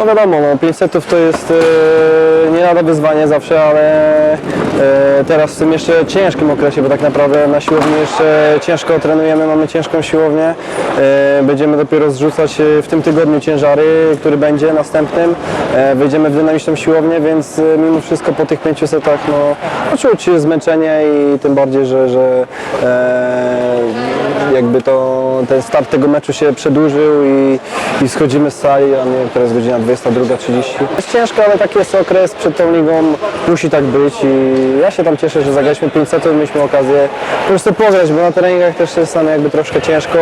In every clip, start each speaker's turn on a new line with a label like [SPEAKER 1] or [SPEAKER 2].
[SPEAKER 1] No wiadomo, no, 500 to jest e, nie lada wyzwanie zawsze, ale e, teraz w tym jeszcze ciężkim okresie, bo tak naprawdę na siłowni jeszcze ciężko trenujemy, mamy ciężką siłownię. E, będziemy dopiero zrzucać e, w tym tygodniu ciężary, który będzie następnym. E, wejdziemy w dynamiczną siłownię, więc e, mimo wszystko po tych 500 no, no czuć zmęczenie i tym bardziej, że, że e, jakby to, ten start tego meczu się przedłużył i, i schodzimy z sali, a nie, teraz godzina 22.30. Jest ciężko, ale taki jest okres przed tą ligą, musi tak być i ja się tam cieszę, że zagraliśmy 500, mieliśmy okazję po prostu pograć, bo na treningach też jest nam jakby troszkę ciężko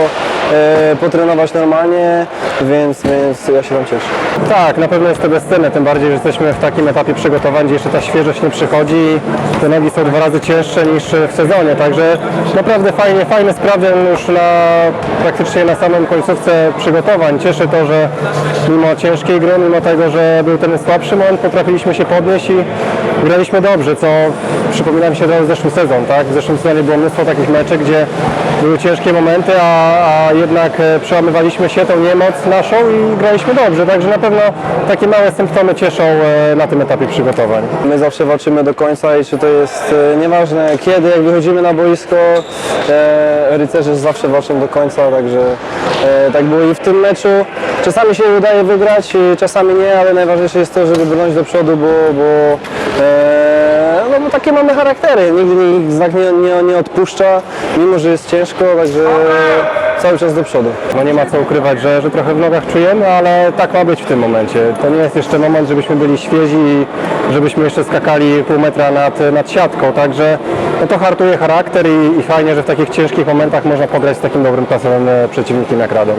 [SPEAKER 1] e, potrenować normalnie, więc, więc ja się tam cieszę.
[SPEAKER 2] Tak, na pewno jest to bezcenne, tym bardziej, że jesteśmy w takim etapie przygotowań, gdzie jeszcze ta świeżość nie przychodzi te nogi są dwa razy cięższe niż w sezonie, także naprawdę fajnie, fajny sprawdzian już na praktycznie na samym końcówce przygotowań. Cieszy to, że mimo ciężkiej gry, mimo tego, że był ten słabszy moment, potrafiliśmy się podnieść i graliśmy dobrze, co przypomina mi się to zeszły sezon, tak? W zeszłym sezonie było mnóstwo takich meczów, gdzie były ciężkie momenty, a, a jednak e, przełamywaliśmy się tą niemoc naszą i graliśmy dobrze, także na pewno takie małe symptomy cieszą e, na tym etapie przygotowań.
[SPEAKER 1] My zawsze walczymy do końca i czy to jest e, nieważne kiedy, jak wychodzimy na boisko, rycerze zawsze walczą do końca, także tak było i w tym meczu. Czasami się udaje wygrać, e, czasami nie, ale najważniejsze jest to, żeby brnąć do przodu, bo, bo, e, no, bo takie mamy charaktery. Nigdy nikt znak nie, nie, nie odpuszcza, mimo że jest ciężko, także cały czas do przodu.
[SPEAKER 2] No nie ma co ukrywać, że, że trochę w nogach czujemy, ale tak ma być w tym momencie. To nie jest jeszcze moment, żebyśmy byli świezi i żebyśmy jeszcze skakali pół metra nad, nad siatką, także no to hartuje charakter i, i fajnie, że w takich ciężkich momentach można pograć z takim dobrym klasowym e, przeciwnikiem jak Radom.